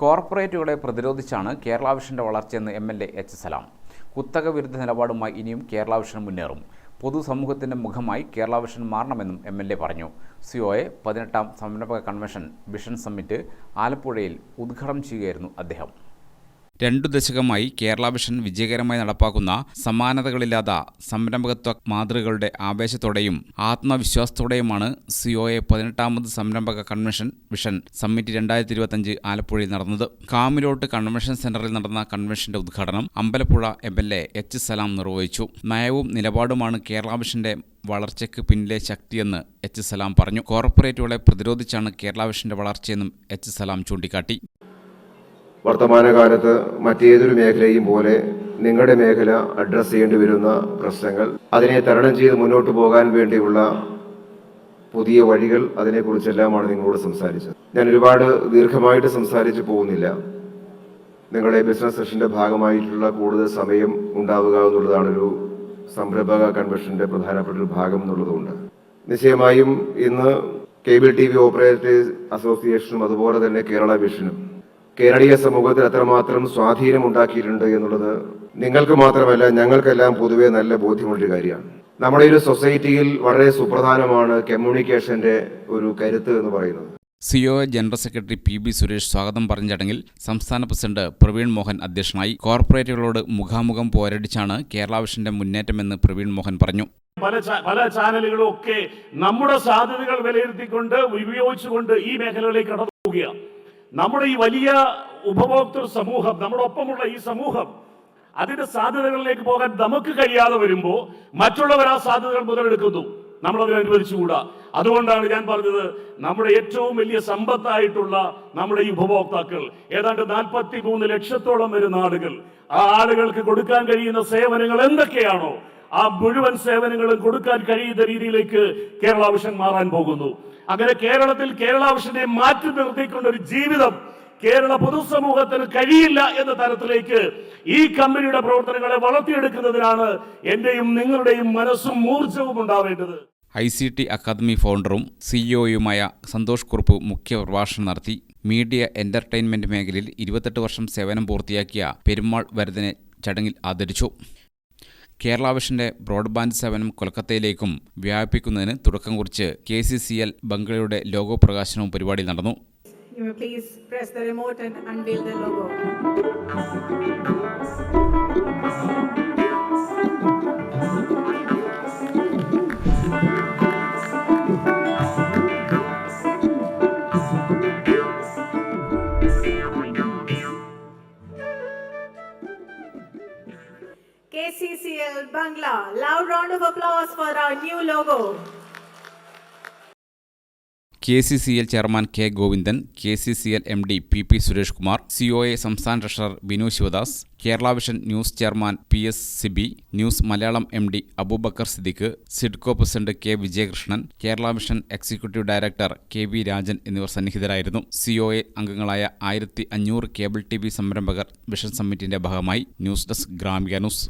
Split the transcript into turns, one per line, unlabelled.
കോർപ്പറേറ്റുകളെ പ്രതിരോധിച്ചാണ് കേരള വിഷന്റെ വളർച്ചയെന്ന് M L A H Salam. കുത്തക വിരുദ്ധ നിലപാടുമായി ഇനിയും കേരള വിഷൻ മുന്നേറും. പൊതുസമൂഹത്തിന്റെ മുഖമായി കേരള വിഷൻ മാറണമെന്നും എം എൽ എ പറഞ്ഞു. സിഒഎ പതിനെട്ടാം സംരംഭക കൺവെൻഷൻ വിഷൻ സമ്മിറ്റ് ആലപ്പുഴയിൽ ഉദ്ഘാടനം ചെയ്യുകയായിരുന്നു അദ്ദേഹം. രണ്ടു ദശകമായി കേരള വിഷൻ വിജയകരമായി നടപ്പാക്കുന്ന സമാനതകളില്ലാത്ത സംരംഭകത്വ മാതൃകളുടെ ആവേശത്തോടെയും ആത്മവിശ്വാസത്തോടെയുമാണ് സിഒഎ പതിനെട്ടാമത് സംരംഭക കൺവെൻഷൻ വിഷൻ സമ്മിറ്റ് രണ്ടായിരത്തി ഇരുപത്തഞ്ച് ആലപ്പുഴയിൽ നടന്നത്. കാമിലോട്ട് കൺവെൻഷൻ സെന്ററിൽ നടന്ന കൺവെൻഷന്റെ ഉദ്ഘാടനം Ambalappuzha M L A H Salam നിർവഹിച്ചു. നയവും നിലപാടുമാണ് കേരള വിഷന്റെ വളർച്ചയ്ക്ക് പിന്നിലെ ശക്തിയെന്ന് എച്ച് സലാം പറഞ്ഞു. കോർപ്പറേറ്റുകളെ പ്രതിരോധിച്ചാണ് കേരള വിഷന്റെ വളർച്ചയെന്നും എച്ച് സലാം ചൂണ്ടിക്കാട്ടി.
വർത്തമാനകാലത്ത് മറ്റേതൊരു മേഖലയും പോലെ നിങ്ങളുടെ മേഖല അഡ്രസ്സ് ചെയ്യേണ്ടി വരുന്ന പ്രശ്നങ്ങൾ. അതിനെ തരണം ചെയ്ത് മുന്നോട്ട് പോകാൻ വേണ്ടിയുള്ള പുതിയ വഴികൾ അതിനെക്കുറിച്ചെല്ലാമാണ് നിങ്ങളോട് സംസാരിച്ചത്. ഞാൻ ഒരുപാട് ദീർഘമായിട്ട് സംസാരിച്ചു പോകുന്നില്ല. നിങ്ങളുടെ ബിസിനസ് സെഷന്റെ ഭാഗമായിട്ടുള്ള കൂടുതൽ സമയം ഉണ്ടാവുക എന്നുള്ളതാണ് ഒരു സംരംഭക കൺവെൻഷന്റെ പ്രധാനപ്പെട്ട ഒരു ഭാഗം എന്നുള്ളതുകൊണ്ട്. നിശ്ചയമായും ഇന്ന് കേബിൾ ടി വി ഓപ്പറേറ്റേഴ്സ് അസോസിയേഷനും അതുപോലെ തന്നെ കേരള വിഷനും കേരളീയ സമൂഹത്തിൽ അത്രമാത്രം സ്വാധീനം ഉണ്ടാക്കിയിട്ടുണ്ട് എന്നുള്ളത് നിങ്ങൾക്ക് മാത്രമല്ല ഞങ്ങൾക്കെല്ലാം പൊതുവെ നല്ല ബോധ്യമുള്ളൊരു കാര്യമാണ്. നമ്മുടെ ഒരു സൊസൈറ്റിയിൽ വളരെ സുപ്രധാനമാണ് കമ്മ്യൂണിക്കേഷന്റെ ഒരു കരുത്ത് എന്ന് പറയുന്നത്.
CO general secretary P B Suresh സ്വാഗതം പറഞ്ഞ ചടങ്ങിൽ സംസ്ഥാന പ്രസിഡന്റ് പ്രവീൺ മോഹൻ അധ്യക്ഷനായി കോർപ്പറേറ്റുകളോട് മുഖാമുഖം പോരടിച്ചാണ് കേരളാവിഷന്റെ മുന്നേറ്റമെന്ന് പ്രവീൺ മോഹൻ പറഞ്ഞു.
പല പല ചാനലുകളും ഒക്കെ നമ്മുടെ സാധ്യതകൾ വിലയിരുത്തിക്കൊണ്ട് ഉപയോഗിച്ചുകൊണ്ട് ഈ മേഖലകളിലേക്ക് കടന്നു പോവുകയാണ്. നമ്മുടെ ഈ വലിയ ഉപഭോക്തൃ സമൂഹം നമ്മുടെ ഒപ്പമുള്ള ഈ സമൂഹം അതിന്റെ സാധ്യതകളിലേക്ക് പോകാൻ നമുക്ക് കഴിയാതെ വരുമ്പോൾ മറ്റുള്ളവർ ആ സാധ്യതകൾ മുതലെടുക്കുന്നു. നമ്മൾ അതിന് അനുവദിച്ചുകൂടാ അതുകൊണ്ടാണ് ഞാൻ പറഞ്ഞത് നമ്മുടെ ഏറ്റവും വലിയ സമ്പത്തായിട്ടുള്ള നമ്മുടെ ഈ ഉപഭോക്താക്കൾ ഏതാണ്ട് നാൽപ്പത്തി മൂന്ന് ലക്ഷത്തോളം വരുന്ന ആളുകൾ ആ ആളുകൾക്ക് കൊടുക്കാൻ കഴിയുന്ന സേവനങ്ങൾ എന്തൊക്കെയാണോ ആ മുഴുവൻ സേവനങ്ങളും കൊടുക്കാൻ കഴിയുന്ന രീതിയിലേക്ക് കേരള വിഷൻ മാറാൻ പോകുന്നു. അങ്ങനെ കേരളത്തിൽ കേരള വിഷനെ മാറ്റി നിർത്തിക്കൊണ്ട് ഒരു ജീവിതം കേരള പൊതുസമൂഹത്തിന് കഴിയില്ല എന്ന തരത്തിലേക്ക് ഈ കമ്പനിയുടെ പ്രവർത്തനങ്ങളെ വളർത്തിയെടുക്കുന്നതിനാണ് എന്റെയും നിങ്ങളുടെയും മനസ്സും ഊർജവും ഉണ്ടാവേണ്ടത്.
ഐ സി ടി അക്കാദമി ഫൗണ്ടറും സിഇഒയുമായ സന്തോഷ് കുറുപ്പ് മുഖ്യ പ്രഭാഷണം നടത്തി. മീഡിയ എന്റർടൈൻമെന്റ് മേഖലയിൽ ഇരുപത്തെട്ട് വർഷം സേവനം പൂർത്തിയാക്കിയ പെരുമാൾ വരദനെ ചടങ്ങിൽ ആദരിച്ചു. കേരള വിഷന്റെ ബ്രോഡ്ബാൻഡ് സേവനം കൊൽക്കത്തയിലേക്കും വ്യാപിപ്പിക്കുന്നതിന് തുടക്കം കുറിച്ച് കെ സി സി എൽ ബംഗളയുടെ ലോഗോ പ്രകാശനവും പരിപാടി നടന്നു.
Please press the remote and unveil the logo. KCCL Bangla, loud round of applause for our new logo.
K C C L chairman K Govindan K C C L M D P P Suresh Kumar C O A സംസ്ഥാന treasurer Binu Sivadas Kerala vision news chairman P S Sibi news Malayalam M D Aboobacker Siddique SIDCO president K Vijayakrishnan Kerala vision executive director K V Rajan എന്നിവർ സന്നിഹിതരായിരുന്നു. C O A അംഗങ്ങളായ ആയിരത്തി അഞ്ഞൂറ് cable T V സംരംഭകർ vision സമ്മിറ്റിന്റെ ഭാഗമായി. News desk Gramika news.